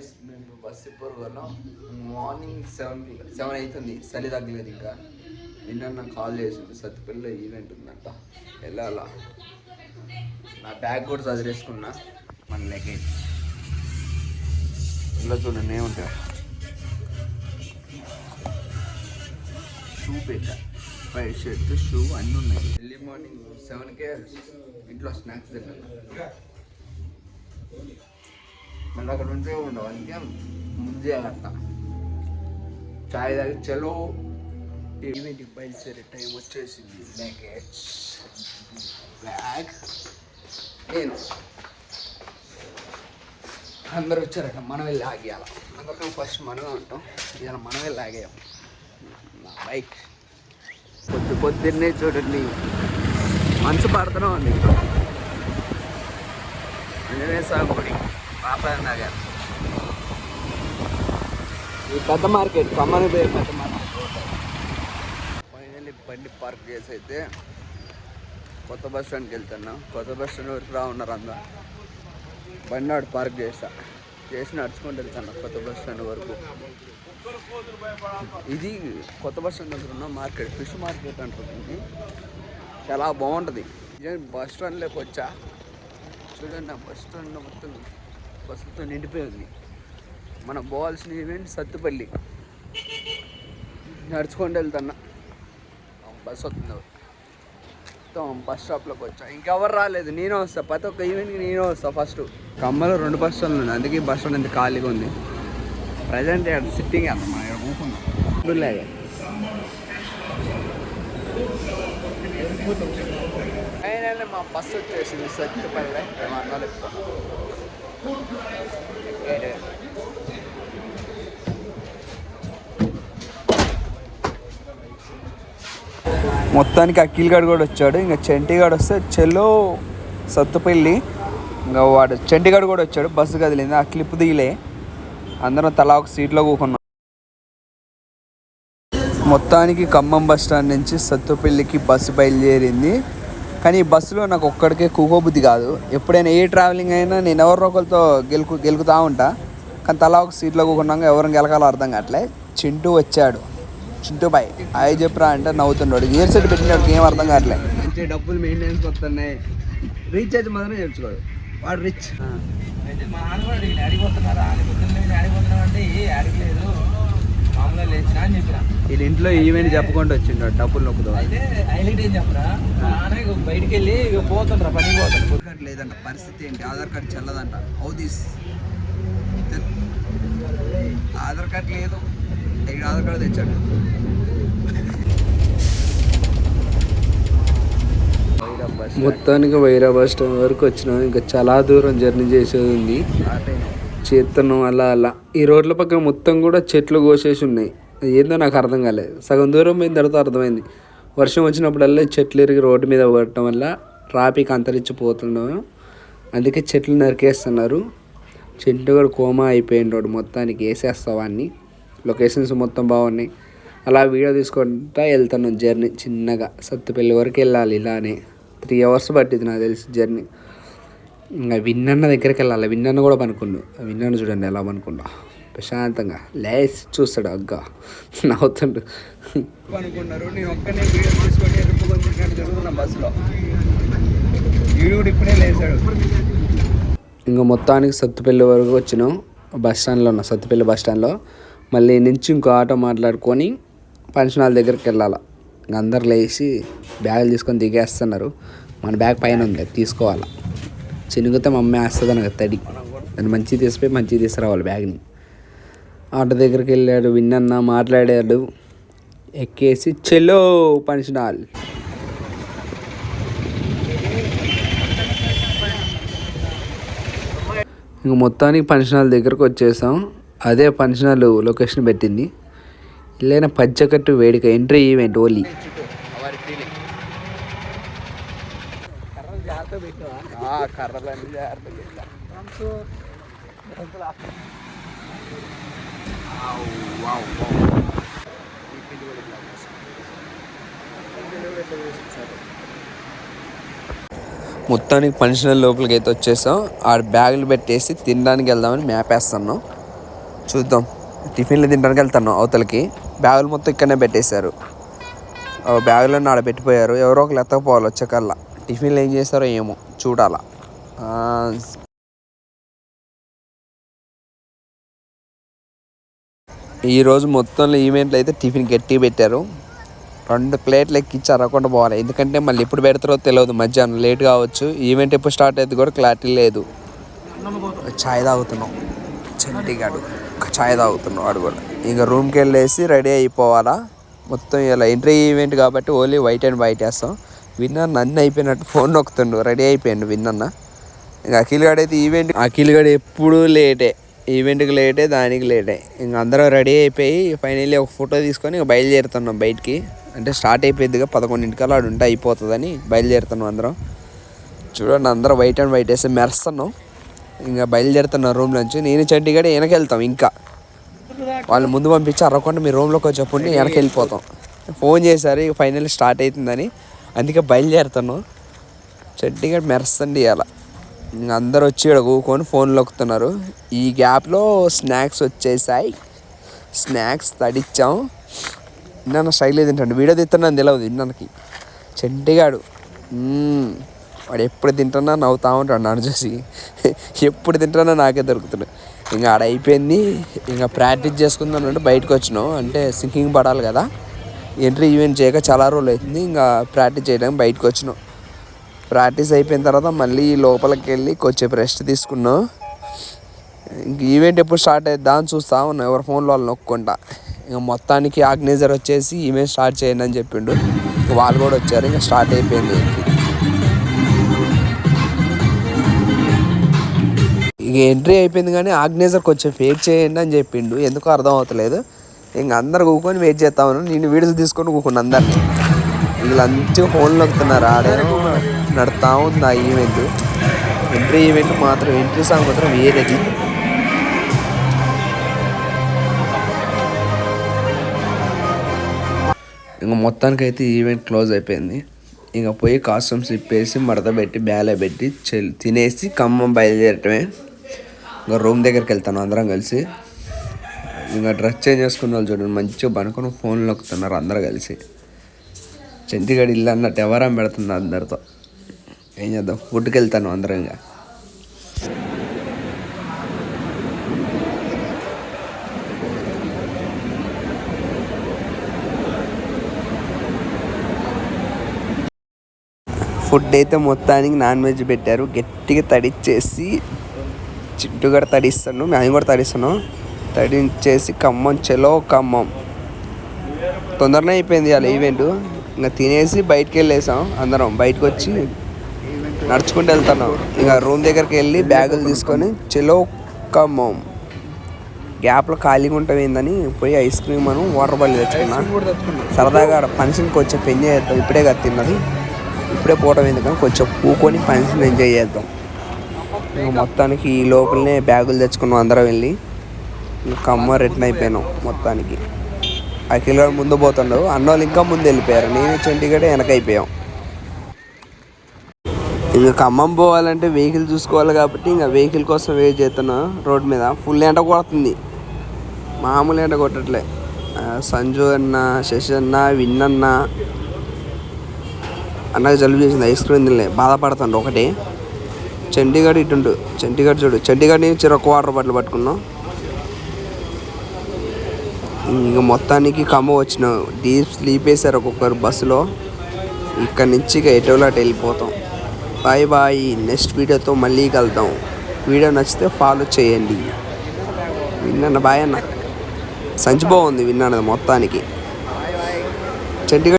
Guys మేము bus ఇప్పుడు కొన్నాం మార్నింగ్ సెవెన్ సెవెన్ అవుతుంది. చలి తగ్గలేదు ఇంకా. నిన్న నాకు కాల్ చేసింది సత్తిపల్లిలో ఈవెంట్ ఉందంట. వెళ్ళాలా? నా బ్యాగ్ కూడా చదివేసుకున్నా. మన లగేజ్. ఇలా చూడండి ఏముంటాయి షూ పెట్టా. వైట్ షర్ట్ షూ అన్నీ ఉన్నాయి. ఎర్లీ మార్నింగ్ సెవెన్కే ఇంట్లో స్నాక్స్ తిన్నాను. మళ్ళీ అక్కడ ఉంటే ఉండవు అందుకే ముందు చేయాలంట చాయ్ తాగి చలో. ఈవెంట్కి బయలుదేరే టైం వచ్చేసింది. లగేజ్ బ్యాగ్ నేను. అందరు వచ్చారట మనం వెళ్ళి ఆగేయాలి అందుకని ఫస్ట్ మనమే ఉంటాం ఇలా మనం వెళ్ళి ఆగేయం నా బైక్ పొద్దు పొద్దున్నే చూడండి మంచు పడుతూనే ఉంది. ఆంజనేయ స్వామి గుడి నగర్. ఈ పెద్ద మార్కెట్ కమ్మని పోయే పెద్ద మార్కెట్. ఫైనల్లీ బండి పార్క్ చేసి అయితే కొత్త బస్ స్టాండ్కి వెళ్తున్నా. కొత్త బస్ స్టాండ్ వరకు రా ఉన్నారు అందరు. బండి ఆడు పార్క్ చేసా చేసి నడుచుకుంటూ వెళ్తాను కొత్త బస్ స్టాండ్ వరకు. ఇది కొత్త బస్ స్టాండ్ దగ్గర ఉన్న మార్కెట్ ఫిష్ మార్కెట్ అంటుంది. చాలా బాగుంటుంది. ఇదే బస్ స్టాండ్లోకి వచ్చా? చూడండి ఆ బస్ స్టాండ్ మొత్తం బస్సులతో నిండిపోయింది. మనం పోవాల్సిన ఈవెంట్ సత్తుపల్లి. నడుచుకొని వెళ్తున్నా. బస్సు వస్తుంది. మొత్తం బస్ స్టాప్లోకి వచ్చా. ఇంకెవరు రాలేదు. నేనే వస్తా. ప్రతి ఒక్క ఈవెంట్కి నేనే వస్తా ఫస్ట్ కమ్మలో రెండు బస్ స్టాండ్లు ఉన్నాయి. అందుకే బస్ స్టాండ్ ఎంత ఖాళీగా ఉంది. ప్రజెంట్ ఇక్కడ సిట్టింగ్ అన్న మనం ఇక్కడ కూర్చున్నాం మా బస్సు వచ్చేసింది సత్తుపల్లి. ఏమన్నా ఎక్కాడు మొత్తానికి అఖిల్ గాడు కూడా వచ్చాడు. ఇంకా చెంటిగాడు వస్తే చెల్లో సత్తుపల్లి. ఇంకా వాడు చెంటిగాడు కూడా వచ్చాడు. బస్సు కదిలింది. ఆ క్లిప్ దిగిలే అందరం తలా ఒక సీట్లో కూకున్నాం. మొత్తానికి ఖమ్మం బస్ స్టాండ్ నుంచి సత్తుపల్లికి బస్సు బయలుదేరింది. కానీ ఈ బస్సులో నాకు ఒక్కడికే కూకోబుద్ధి కాదు. ఎప్పుడైనా ఏ ట్రావెలింగ్ అయినా నేను ఎవరినో ఒకరితో గెలుకు గెలుకుతా ఉంటా. కానీ తలా ఒక సీట్లో కూకున్నాక ఎవరిని గెలకాలో అర్థం కావట్లే. చింటూ వచ్చాడు. చింటూ బాయ్. అయ్యి చెప్పురా అంటే నవ్వుతున్నాడు. ఇయర్ సెట్ పెట్టినాడు ఏం అర్థం కావట్లే. డబ్బులు మెయింటెనెన్స్ వస్తున్నాయి. రీఛార్జ్ మాత్రం నేర్చుకోడు వాడు రిచ్ అయితే మా నాన్న కూడా అడిగిన అడిగిపోతున్నారా అడిగిపోతున్నా అడిగిపోతున్నా అంటే ఏ అడగలేదు. వీళ్ళ ఇంట్లో ఈవెంట్ చెప్పుకుంటూ వచ్చిండు డబ్బులు నొక్కుదాం అయితే హైలైట్ ఏం చెప్పరా? బయటికి వెళ్ళి ఇక పోతుండ్రా పోతాడు కార్డు లేదంట పరిస్థితి ఏంటి? ఆధార్ కార్డు చెల్లదంట. హౌ దిస్ ఆధార్ కార్డు లేదు. ఇక్కడ ఆధార్ కార్డు తెచ్చాడు. మొత్తానికి వైరా బస్ స్టాండ్ వరకు వచ్చినాం. ఇంకా చాలా దూరం జర్నీ చేసేది ఉంది. చేస్తున్నాం అలా అలా. ఈ రోడ్ల పక్కన మొత్తం కూడా చెట్లు కోసేసి ఉన్నాయి. ఏందో నాకు అర్థం కాలేదు. సగం దూరం పోయిన తర్వాత అర్థమైంది. వర్షం వచ్చినప్పుడల్లా చెట్లు ఇరిగి రోడ్డు మీద పడటం వల్ల ట్రాఫిక్ అంతరించిపోతుండడం. అందుకే చెట్లు నరికేస్తున్నారు. చెట్లు కూడా కోమా అయిపోయింది రోడ్డు మొత్తానికి. వేసేస్తావాన్ని లొకేషన్స్ మొత్తం బాగున్నాయి. అలా వీడియో తీసుకుంటా వెళ్తాను జర్నీ చిన్నగా. సత్తుపల్లి వరకు వెళ్ళాలి ఇలానే. త్రీ అవర్స్ పట్టింది నాకు తెలిసి జర్నీ. విన్నన్న దగ్గరికి వెళ్ళాలి విన్నన్న కూడా పనుకుండు. విన్నన్న చూడండి ఎలా పనుకుంటా ప్రశాంతంగా. లేసి చూస్తాడు అగ్గ. నవ్వుతుండు. అనుకున్నారు నేను ఒక్కనే వీడియో తీసుకొని ఎరుపుకొని జరుగుతున్నా బస్సులో. వీడు కూడా ఇప్పుడే లేచాడు. ఇంకా మొత్తానికి సత్తుపల్లి వరకు వచ్చినాం. బస్ స్టాండ్లో ఉన్నా. సత్తుపల్లి బస్ స్టాండ్లో. మళ్ళీ నుంచి ఇంకో ఆటో మాట్లాడుకొని ఫంక్షన్ హాల్ దగ్గరికి వెళ్ళాలి. ఇంక అందరు లేచి బ్యాగులు తీసుకొని దిగేస్తున్నారు. మన బ్యాగ్ పైన ఉంది. తీసుకోవాలి. చినుగుతే మా వేస్తుంది అనగా తడి. దాన్ని మంచిగా తీసిపోయి మంచిగా తీసుకురావాలి బ్యాగ్ని. ఆటో దగ్గరికి వెళ్ళాడు విన్నన్న మాట్లాడాడు. ఎక్కేసి చెలో ఫంక్షన్ హాల్ ఇంక మొత్తానికి ఫంక్షన్ హాల్ దగ్గరకు వచ్చేసాం. అదే ఫంక్షన్ హాల్ లొకేషన్ పెట్టింది. ఇల్లైన పచ్చకట్టు వేడుక ఎంట్రీ ఈవెంట్ ఓలీ కర్రలన్నీ మొత్తానికి ఫంక్షన్ లోపలికి అయితే వచ్చేసాం. ఆడ బ్యాగులు పెట్టేసి తినడానికి వెళ్దామని మ్యాప్ వేస్తున్నాం. చూద్దాం. టిఫిన్లు తినడానికి వెళ్తాను అవతలకి. బ్యాగులు మొత్తం ఇక్కడనే పెట్టేశారు. ఆ ఆడ పెట్టిపోయారు. ఎవరో ఒకరు ఎత్తకపోవాలి వచ్చేకల్లా టిఫిన్లు ఏం చేస్తారో ఏమో చూడాలా. ఈరోజు మొత్తంలో ఈవెంట్లు అయితే టిఫిన్ గట్టి పెట్టారు. రెండు ప్లేట్లు ఎక్కించి అరకుండా పోవాలి. ఎందుకంటే మళ్ళీ ఎప్పుడు పెడతారో తెలియదు. మధ్యాహ్నం లేట్ కావచ్చు. ఈవెంట్ ఎప్పుడు స్టార్ట్ అయ్యేది కూడా క్లారిటీ లేదు. ఛాయ్ తాగుతున్నాం. చంటిగాడు ఛాయ్ తాగుతున్నాం వాడు కూడా. ఇంకా రూమ్కి వెళ్ళేసి రెడీ అయిపోవాలా. మొత్తం ఇలా ఎంట్రీ ఈవెంట్ కాబట్టి ఓన్లీ వైట్ అండ్ వైట్ వేస్తాం. విన్నర్ అన్ని అయిపోయినట్టు ఫోన్ నొక్కుతుండు రెడీ అయిపోయాడు విన్నన్న. ఇంకా అఖిల్ గడ్ అయితే ఈవెంట్ అఖిల్ గడ్ ఎప్పుడూ లేటే ఈవెంట్కి లేటే దానికి లేటే. ఇంక అందరం రెడీ అయిపోయి ఫైనల్లీ ఒక ఫోటో తీసుకొని ఇంకా బయలుదేరుతున్నాం బయటికి. అంటే స్టార్ట్ అయిపోయిందిగా పదకొండింటికల్లా ఆడు ఉంటే అయిపోతుందని బయలుదేరుతున్నాం అందరం. చూడండి అందరం వైట్ అండ్ వైట్ వేసి మెరుస్తున్నాం. ఇంకా బయలుదేరుతున్నాం రూమ్ నుంచి నేను చండీగఢ్ వెనక వెళ్తాం ఇంకా. వాళ్ళు ముందు పంపించి అరవకుండా మీ రూమ్లోకి వచ్చేప్పుడు వెనకెళ్ళిపోతాం. ఫోన్ చేశారు ఇక ఫైనల్ స్టార్ట్ అవుతుందని. అందుకే బయలుదేరుతాను. చండీగఢ్ మెరుస్తుంది ఇవాళ ఇంక అందరు వచ్చి ఇక్కడ కూకొని ఫోన్లు నొక్కుతున్నారు. ఈ గ్యాప్లో స్నాక్స్ వచ్చేసాయి. స్నాక్స్ తడిచ్చాం. నిన్న స్టైల్ తింటాడు. వీడియో తింటున్నాను తెలియదు నిన్నకి చెడ్డిగాడు. వాడు ఎప్పుడు తింటున్నా నవ్వుతా ఉంటాడు నన్ను చూసి. ఎప్పుడు తింటున్నా నాకే దొరుకుతుంది ఇంకా ఆడ అయిపోయింది. ఇంకా ప్రాక్టీస్ చేసుకుందాం అంటే బయటకు వచ్చినాం. అంటే సింకింగ్ పడాలి కదా. ఎంట్రీ ఈవెంట్ చేయక చాలా రోజులు అవుతుంది ఇంకా ప్రాక్టీస్ చేయడానికి బయటకు వచ్చినాం. ప్రాక్టీస్ అయిపోయిన తర్వాత మళ్ళీ లోపలికి వెళ్ళి కొంచెం రెస్ట్ తీసుకున్నాం. ఇంక ఈవెంట్ ఎప్పుడు స్టార్ట్ అవుతుందా అని చూస్తా ఉన్నా. ఎవరి ఫోన్లో వాళ్ళు నొక్కుంటా. ఇంకా మొత్తానికి ఆర్గనైజర్ వచ్చేసి ఈవెంట్ స్టార్ట్ చేయండి అని చెప్పిండు. వాళ్ళు కూడా వచ్చారు. ఇంకా స్టార్ట్ అయిపోయింది ఇక ఎంట్రీ అయిపోయింది కానీ ఆర్గనైజర్ కొంచెం ఫేక్ చేయండి అని చెప్పిండు. ఎందుకో అర్థం అవుతలేదు. ఇంక అందరు కూకొని వెయిట్ చేస్తా ఉన్నాను నేను వీడియోస్ తీసుకొని కూకున్నా అందరిని. వీళ్ళంతా ఫోన్లో నొక్కుతున్నారు ఆడేమో నడుతా ఉంది ఆ ఈవెంట్ ఎంట్రీ ఈవెంట్ మాత్రం ఎంట్రీ సాంగ్ మాత్రం వేరేది ఇంక మొత్తానికి అయితే ఈవెంట్ క్లోజ్ అయిపోయింది. ఇంకా పోయి కాస్ట్యూమ్స్ ఇప్పేసి మడత పెట్టి బ్యాలే పెట్టి చెల్ తినేసి ఖమ్మం బయలుదేరటమే. ఇంకా రూమ్ దగ్గరికి వెళ్తాను అందరం కలిసి. ఇంకా డ్రెస్ చేంజ్ చేసుకున్న వాళ్ళు చూడండి మంచిగా బనుకొని ఫోన్లో ఎక్కుతున్నారు అందరు కలిసి. చంటిగడి ఇల్లు అన్నట్టు ఎవరం పెడుతుంది అందరితో. ఏం చేద్దాం? ఫుడ్కి వెళ్తాను అందరం ఇంకా. ఫుడ్ అయితే మొత్తానికి నాన్ వెజ్ పెట్టారు. గట్టిగా తడిచ్చేసి చింటు కూడా తడిస్తాను మేము కూడా తడిస్తాను తడించేసి ఖమ్మం చెలో ఖమ్మం. తొందరనే అయిపోయింది వాళ్ళ ఈవెంట్. ఇంకా తినేసి బయటికి వెళ్ళేసాం అందరం. బయటకు వచ్చి నడుచుకుంటూ వెళ్తున్నాం. ఇంకా రూమ్ దగ్గరికి వెళ్ళి బ్యాగులు తీసుకొని చెలో ఖమ్మం. గ్యాప్లో ఖాళీగా ఉంటామేందని పోయి ఐస్ క్రీమ్ అను వాటర్ బాటిల్ తెచ్చుకున్నా. సరదాగా ఆడ ఫంక్షన్కి వచ్చే పెన్ చేద్దాం. ఇప్పుడే కదా తిన్నది. ఇప్పుడే పోవటం ఎందుకని కొంచెం పూకొని ఫంక్షన్ ఎంజాయ్ చేద్దాం. మొత్తానికి ఈ లోపలనే బ్యాగులు తెచ్చుకున్నాం అందరం వెళ్ళి. కమ్మ రిటర్న్ అయిపోయాను మొత్తానికి. అఖిల్ గారు ముందు పోతుండవు అన్నోళ్ళు ఇంకా ముందు వెళ్ళిపోయారు. నేను చండీగఢ్ వెనక అయిపోయాం. ఇంకా ఖమ్మం పోవాలంటే వెహికల్ చూసుకోవాలి కాబట్టి ఇంకా వెహికల్ కోసం వెయిట్ చేస్తున్నా రోడ్ మీద. ఫుల్ ఎండ కొడుతుంది. మామూలు ఎండ కొట్టట్లే. సంజు అన్న శశి అన్న విన్నన్న అన్నకు జలుబు చేసింది ఐస్ క్రీమ్ తినలే. బాధపడుతుండు ఒకటి. చండీగఢ్ ఇటుండు. చండీగఢ్ చూడు. చండీగఢ్ నుంచి ఒక వాటర్ బాటిల్ పట్టుకున్నాం. ఇంకా మొత్తానికి ఖమ్మం వచ్చినాం డీప్ స్లీప్ వేసారు ఒక్కొక్కరు బస్సులో. ఇక్కడ నుంచి ఇక ఎటోలో అటు వెళ్ళిపోతాం. బాయ్ బాయ్ నెక్స్ట్ వీడియోతో మళ్ళీ కలుద్దాం. వీడియో నచ్చితే ఫాలో చేయండి. విన్నాను? బాయ్ అన్న. సంచి బాగుంది విన్నాను మొత్తానికి? చండీగఢ్